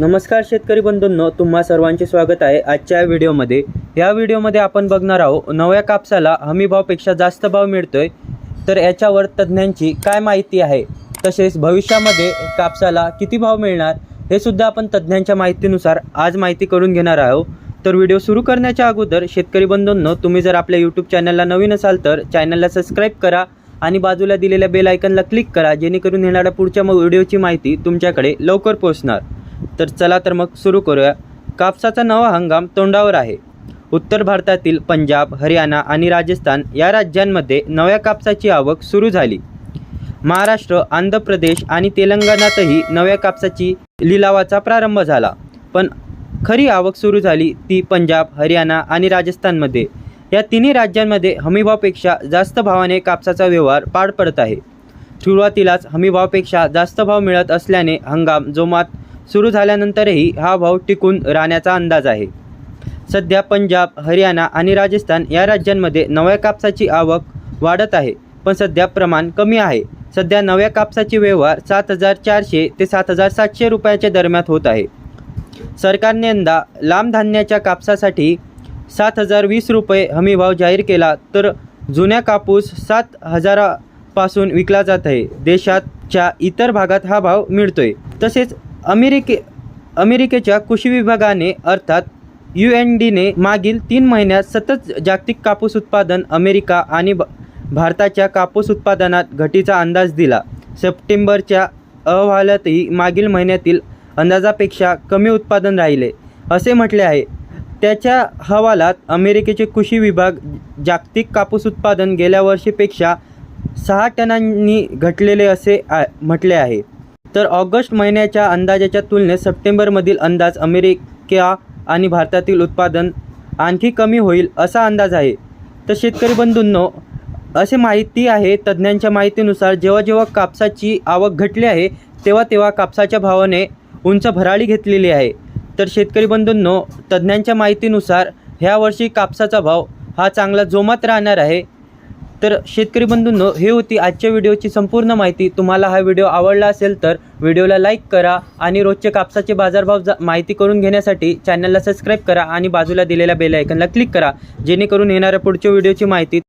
नमस्कार शेतकरी बंधूंनो तुम्हा सर्वांचे स्वागत आहे आजच्या व्हिडिओमध्ये. या व्हिडिओमध्ये आपण बघणार आहोत नव्या कापसाला हमी भावपेक्षा जास्त भाव मिळतोय. तर याच्यावर तज्ज्ञांची काय माहिती आहे? तसेच भविष्यामध्ये कापसाला किती भाव मिळणार? हे सुद्धा आपण तज्ज्ञांच्या माहितीनुसार आज माहिती करून घेणार आहोत. तर व्हिडिओ सुरू करण्याच्या अगोदर शेतकरी बंधूंनो तुम्ही जर आपल्या यूट्यूब चॅनलला नवीन असाल तर चॅनलला सबस्क्राईब करा आणि बाजूला दिलेल्या बेल आयकनला क्लिक करा जेणेकरून येणाऱ्या पुढच्या मग व्हिडिओची माहिती तुमच्याकडे लवकर पोहोचणार. तर चला तर मग सुरू करूया. कापसाचा नवा हंगाम तोंडावर आहे. उत्तर भारतातील पंजाब हरियाणा आणि राजस्थान या राज्यांमध्ये नव्या कापसाची आवक सुरू झाली. महाराष्ट्र आंध्र प्रदेश आणि तेलंगणातही नव्या कापसाची लिलावाचा प्रारंभ झाला. पण खरी आवक सुरू झाली ती पंजाब हरियाणा आणि राजस्थानमध्ये. या तिन्ही राज्यांमध्ये हमीभावपेक्षा जास्त भावाने कापसाचा व्यवहार पार पडत आहे. सुरुवातीलाच हमीभावपेक्षा जास्त भाव मिळत असल्याने हंगाम जोमात सुरू झाल्यानंतरही हा भाव टिकून राहण्याचा अंदाज आहे. सध्या पंजाब हरियाणा आणि राजस्थान या राज्यांमध्ये नव्या कापसाची आवक वाढत आहे पण सध्या प्रमाण कमी आहे. सध्या नव्या कापसाचे व्यवहार सात हजार चारशे ते सात हजार सातशे रुपयाच्या दरम्यान होत आहे. सरकारने यंदा लांब धान्याच्या कापसासाठी सात हजार वीस रुपये हमीभाव जाहीर केला तर जुन्या कापूस सात हजारापासून विकला जात आहे. देशातच्या इतर भागात हा भाव मिळतोय. तसेच अमेरिके अमेरिकेच्या कृषी विभागाने अर्थात यू एन डीने मागील तीन महिन्यात सतत जागतिक कापूस उत्पादन अमेरिका आणि भारताच्या कापूस उत्पादनात घटीचा अंदाज दिला. सप्टेंबरच्या अहवालातही मागील महिन्यातील अंदाजापेक्षा कमी उत्पादन राहिले. असे म्हटले आहे. त्याच्या हवालात अमेरिकेचे कृषी विभाग जागतिक कापूस उत्पादन गेल्या वर्षीपेक्षा सहा टनांनी घटलेले असे आ म्हटले आहे. तर ऑगस्ट महिन्याच्या अंदाजाच्या तुलनेत सप्टेंबरमधील अंदाज अमेरिका आणि भारतातील उत्पादन आणखी कमी होईल असा अंदाज आहे. तर शेतकरी बंधूंनो असे माहिती आहे तज्ज्ञांच्या माहितीनुसार जेव्हा जेव्हा कापसाची आवक घटली आहे तेव्हा तेव्हा कापसाच्या भावाने उंच भराळी घेतलेली आहे. तर शेतकरी बंधूंनो तज्ज्ञांच्या माहितीनुसार ह्या वर्षी कापसाचा भाव हा चांगला जोमात राहणार आहे. तर शेतकरी बंधूंनो हे होती आजच्या व्हिडिओची संपूर्ण माहिती. तुम्हाला हा व्हिडिओ आवडला असेल तर व्हिडिओला लाईक करा आणि रोजचे कापसाचे बाजारभाव जा माहिती करून घेण्यासाठी चॅनलला सबस्क्राईब करा आणि बाजूला दिलेल्या बेल आयकनला क्लिक करा. जेणेकरून येणाऱ्या पुढच्या व्हिडिओची माहिती